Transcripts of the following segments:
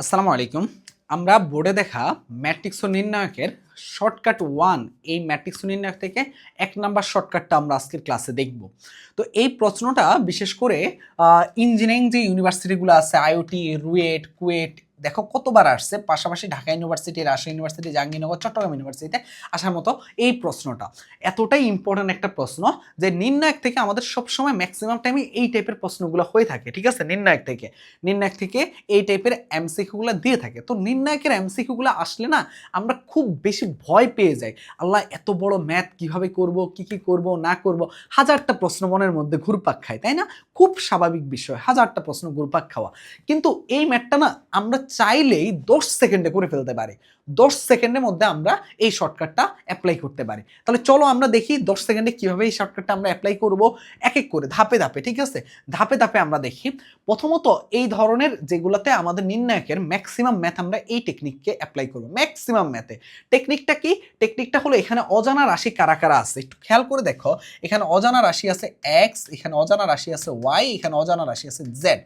আসসালামু আলাইকুম। আমরা বোর্ডে দেখা ম্যাট্রিক্স নির্ণায়কের শর্টকাট ওয়ান, এই ম্যাট্রিক্স নির্ণায়ক থেকে এক নাম্বার শর্টকাটটা আমরা আজকের ক্লাসে দেখব। তো এই প্রশ্নটা বিশেষ করে ইঞ্জিনিয়ারিং যে ইউনিভার্সিটিগুলো আছে, আইওটি, রুয়েট, কুয়েট দেখো কতবার আসছে, পাশাপাশি ঢাকা ইউনিভার্সিটি রাজশাহী ইউনিভার্সিটি জাহাঙ্গীরনগর, চট্টগ্রাম ইউনিভার্সিটিতে আসার মতো এই প্রশ্নটা। এতটাই ইম্পর্ট্যান্ট একটা প্রশ্ন যে নির্ণায়ক থেকে আমাদের সবসময় ম্যাক্সিমাম টাইমে এই টাইপের প্রশ্নগুলো হয়ে থাকে, ঠিক আছে? নির্ণায়ক থেকে। নির্ণায়ক থেকে এই টাইপের এমসিকিউগুলো দিয়ে থাকে। তো নির্ণায়কের এমসিকিউগুলো আসলে না, আমরা খুব বেশি ভয় পেয়ে যাই। আল্লাহ, এত বড় ম্যাথ কীভাবে করব, কি কি করব, না করব? হাজারটা প্রশ্ন মনের মধ্যে ঘুরপাক খায়, তাই না? খুব স্বাভাবিক বিষয়, হাজারটা প্রশ্ন ঘুরপাক খাওয়া। কিন্তু এই ম্যাথটা না, আমরা চাইলেই দশ সেকেন্ডে করে ফেলতে পারি। দশ সেকেন্ডের মধ্যে আমরা এই শর্টকাটটা অ্যাপ্লাই করতে পারি। তাহলে চলো আমরা দেখি দশ সেকেন্ডে কীভাবে এই শর্টকাটটা আমরা অ্যাপ্লাই করব এক এক করে, ধাপে ধাপে, ঠিক আছে? ধাপে ধাপে আমরা দেখি, প্রথমত এই ধরনের যেগুলোতে আমাদের নির্ণায়কের ম্যাক্সিমাম ম্যাথ আমরা এই টেকনিককে অ্যাপ্লাই করব ম্যাক্সিমাম ম্যাথে টেকনিকটা কি? টেকনিকটা হলো এখানে অজানা রাশি কারা কারা আছে, একটু খেয়াল করে দেখো, এখানে অজানা রাশি আছে এক্স এখানে অজানা রাশি আছে ওয়াই এখানে অজানা রাশি আছে জেড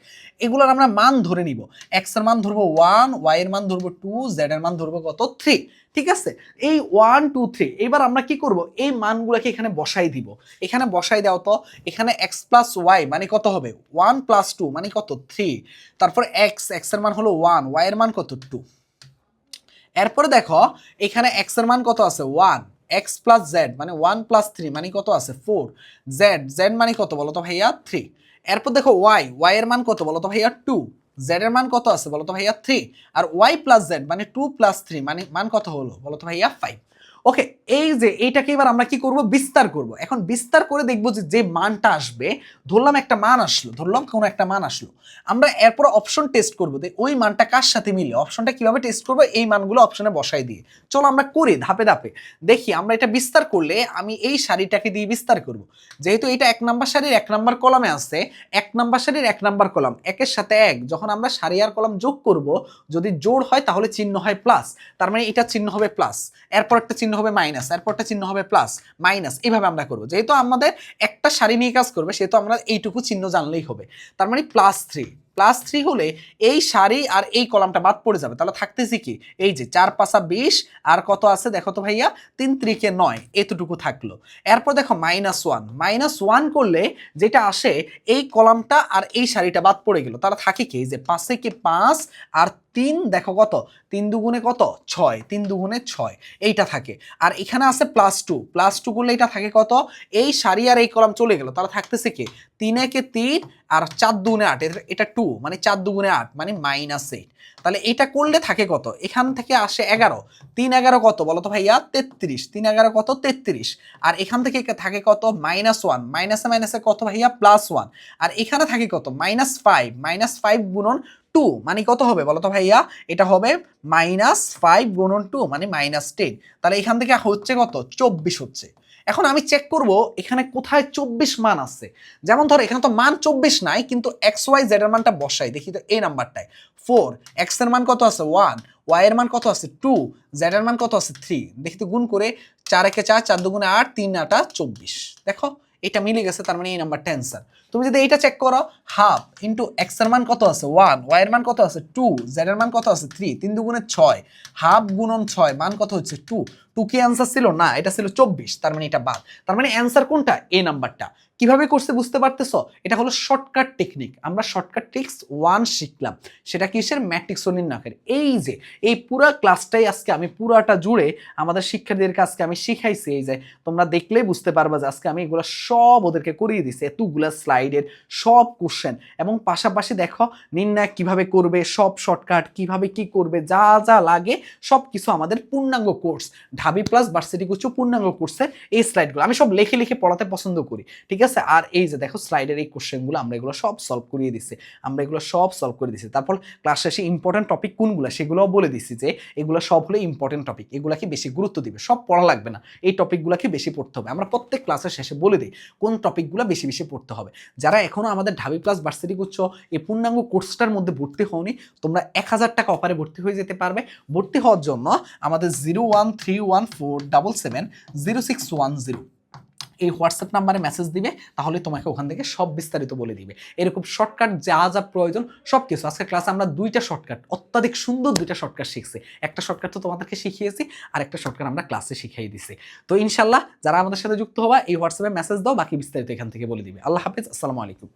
এগুলোর আমরা মান ধরে নিব। এক্সের মান ধরবো ওয়ান ওয়াই এর মান ধরবো টু জেড এর মান ধরবো কত? থ্রি ঠিক আছে? এই ওয়ান টু থ্রি এবার আমরা কি করব? এই মানগুলোকে এখানে বসাই দিব। এখানে বসাই দাও তো, এখানে এক্স প্লাস ওয়াই মানে কত হবে? ওয়ান প্লাস টু মানে কত? থ্রি তারপর এক্স এক্সের মান হলো ওয়ান ওয়াই এর মান কত? টু এরপরে দেখো, এখানে এক্সের মান কত আছে? ওয়ান এক্স প্লাস জেড মানে ওয়ান প্লাস থ্রি মানে কত আছে? ফোর জেড জেড মানে কত বলো তো ভাইয়া? থ্রি এরপর দেখো ওয়াই ওয়াই এর মান কত বলো তো ভাইয়া? টু জেড এর মান কত আছে? বলো তো ভাইয়া থ্রি আর ওয়াই প্লাস জেড মানে টু প্লাস থ্রি মানে মান কত হলো? বলো তো ভাইয়া ফাইভ ওকে এই যে এইটাকে এবার আমরা কি করব? বিস্তার করব। এখন বিস্তার করে দেখব যে যে মানটা আসবে, ধরলাম একটা মান আসলো, ধরলাম কোনো একটা মান আসলো। আমরা এরপর অপশন টেস্ট করব যে, ওই মানটা কার সাথে মিলে? অপশনটা কীভাবে টেস্ট করব? এই মানগুলো অপশনে বসাই দিয়ে। চলো আমরা করি ধাপে ধাপে। দেখি, আমরা এটা বিস্তার করলে আমি এই শাড়িটাকে দিয়ে বিস্তার করব। যেহেতু এটা এক নাম্বার শাড়ির এক নাম্বার কলামে আছে, এক নাম্বার শাড়ির এক নাম্বার কলাম, একের সাথে এক। যখন আমরা শাড়ি আর কলাম যোগ করব, যদি জোড় হয় তাহলে চিহ্ন হয় প্লাস তার মানে এটা চিহ্ন হবে প্লাস এরপর একটা চিহ্ন হবে মাইনাস এরপরটা চিহ্ন হবে প্লাস মাইনাস এইভাবে আমরা করব। যেহেতু আমাদের একটা সারি নিয়ে কাজ করবে, সেহেতু আমরা এইটুকু চিহ্ন জানলেই হবে। তার মানে প্লাস থ্রি প্লাস থ্রি হলে এই শাড়ি আর এই কলামটা বাদ পড়ে যাবে। তাহলে থাকতেছি কি? এই যে চার পাঁচা বিশ, আর কত আছে দেখো তো ভাইয়া? তিন ত্রিকে নয়, এতটুকু থাকল। এরপর দেখো মাইনাস ওয়ান মাইনাস ওয়ান করলে যেটা আসে, এই কলামটা আর এই শাড়িটা বাদ পড়ে গেল। তাহলে থাকে কি? যে পাঁচে কি পাঁচ, আর তিন দেখো কত? তিন দুগুণে কত? ছয়। তিন দুগুণে ছয়। এইটা থাকে। আর এখানে আছে প্লাস টু প্লাস টু করলে এটা থাকে কত? এই সারি আর এই কলাম চলে গেল। তাহলে থাকতেছে কি? তিনে কে তিন আর চার দুগুণে আট এটা- টু মানে চার দুগুণে আট মানে মাইনাস এইট তাহলে এটা করলে থাকে কত? এখান থেকে আসে এগারো। তিন এগারো কত? বলো তো ভাইয়া, তেত্রিশ। তিন এগারো কত? তেত্রিশ। আর এখান থেকে থাকে কত? মাইনাস ওয়ান মাইনাসে মাইনাসে কত ভাইয়া? প্লাস ওয়ান আর এখানে থাকে কত? মাইনাস ফাইভ মাইনাস ফাইভ গুণন টু মানে কত হবে? বলো তো ভাইয়া, এটা হবে মাইনাস ফাইভ গুণন টু মানে মাইনাস টেন তাহলে এখান থেকে হচ্ছে কত? চব্বিশ হচ্ছে। এখন আমি চেক করব এখানে কোথায় চব্বিশ মান আছে। যেমন ধর, এখানে তো মান চব্বিশ নাই, কিন্তু এক্স ওয়াই জেড এর মানটা বসাই। দেখি তো এই নাম্বারটায়। ফোর এক্সের মান কত আছে? ওয়ান ওয়াই এর মান কত আছে? টু জেড এর মান কত আছে? থ্রি দেখি তো গুণ করে চার একে চার চার দুগুণে আট, তিন আটা চব্বিশ। দেখো, এটা মিলে গেছে, তার মানে এই নাম্বারটা অ্যান্সার তুমি যদি এইটা চেক করো হাফ ইন্টু এক্সের মান কত আছে? ওয়ান ওয়াই এর মান কত আছে? টু জেড এর মান কত আছে? থ্রি তিন দুগুণে ছয়। হাফ গুণন ছয়, মান কত হচ্ছে? টু টু কি অ্যান্সার ছিল না, এটা ছিল চব্বিশ, তার মানে এটা বাদ। তার মানে অ্যান্সার কোনটা? এই নাম্বারটা কীভাবে করছে বুঝতে পারতেছ? এটা হলো শর্টকাট টেকনিক আমরা শর্টকাট ট্রিক্স ওয়ান শিখলাম। সেটা কিসের? ম্যাট্রিক্স নির্ণায়কের এই যে, এই পুরো ক্লাসটাই আজকে আমি, পুরাটা জুড়ে আমাদের শিক্ষার্থীদেরকে আজকে আমি শিখাইছি। এই যে, তোমরা দেখলেই বুঝতে পারবা যে আজকে আমি এগুলো সব ওদেরকে করিয়ে দিছি এতগুলা স্লাইডের সব কোশ্চেন এবং পাশাপাশি দেখো নির্ণায়ক কীভাবে করবে, সব শর্টকাট কীভাবে কি করবে, যা যা লাগে সব কিছু আমাদের পূর্ণাঙ্গ কোর্স ঢাবি প্লাস ভার্সিটি কুচ্চ পূর্ণাঙ্গ কোর্সের এই স্লাইডগুলো আমি সব লিখে লিখে পড়াতে পছন্দ করি, ঠিক আছে? আর এই যে দেখো স্লাইডের এই কোশ্চেনগুলো আমরা এগুলো সব সলভ করিয়ে দিছি, আমরা এগুলো সব সলভ করে দিছি। তারপর ক্লাস শেষে ইম্পর্টেন্ট টপিক কোনগুলো সেগুলোও বলে দিছি যে এগুলো সব হলো ইম্পর্টেন্ট টপিক এগুলাকে বেশি গুরুত্ব দিবে, সব পড়া লাগবে না, এই টপিকগুলোকে বেশি পড়তে হবে। আমরা প্রত্যেক ক্লাসের শেষে বলে দিই কোন টপিকগুলো বেশি বেশি পড়তে হবে। যারা এখনও আমাদের ঢাবি প্লাস ভার্সিটি করছ এই পূর্ণাঙ্গ কোর্সটার মধ্যে ভর্তি হওনি, তোমরা এক হাজার টাকা অফারে ভর্তি হয়ে যেতে পারবে। ভর্তি হওয়ার জন্য আমাদের zero one three one four double seven zero six one zero এই হোয়াটসঅ্যাপ নাম্বারে মেসেজ দিবে, তাহলে তোমাকে ওখান থেকে সব বিস্তারিত বলে দিবে। এরকম শর্টকাট যা যা প্রয়োজন সব কিছু আজকে ক্লাসে আমরা দুইটা শর্টকাট অত্যাধিক সুন্দর দুইটা শর্টকাট শিখছি। একটা শর্টকাট তো তোমাদেরকে শিখিয়েছি, আর একটা শর্টকাট আমরা ক্লাসে শিখিয়ে দিছি। তো ইনশাল্লাহ যারা আমাদের সাথে যুক্ত হবা, এই হোয়াটসঅ্যাপে মেসেজ দাও, বাকি বিস্তারিত এখান থেকে বলে দিবে। আল্লাহ হাফিজ, আসসালামু আলাইকুম।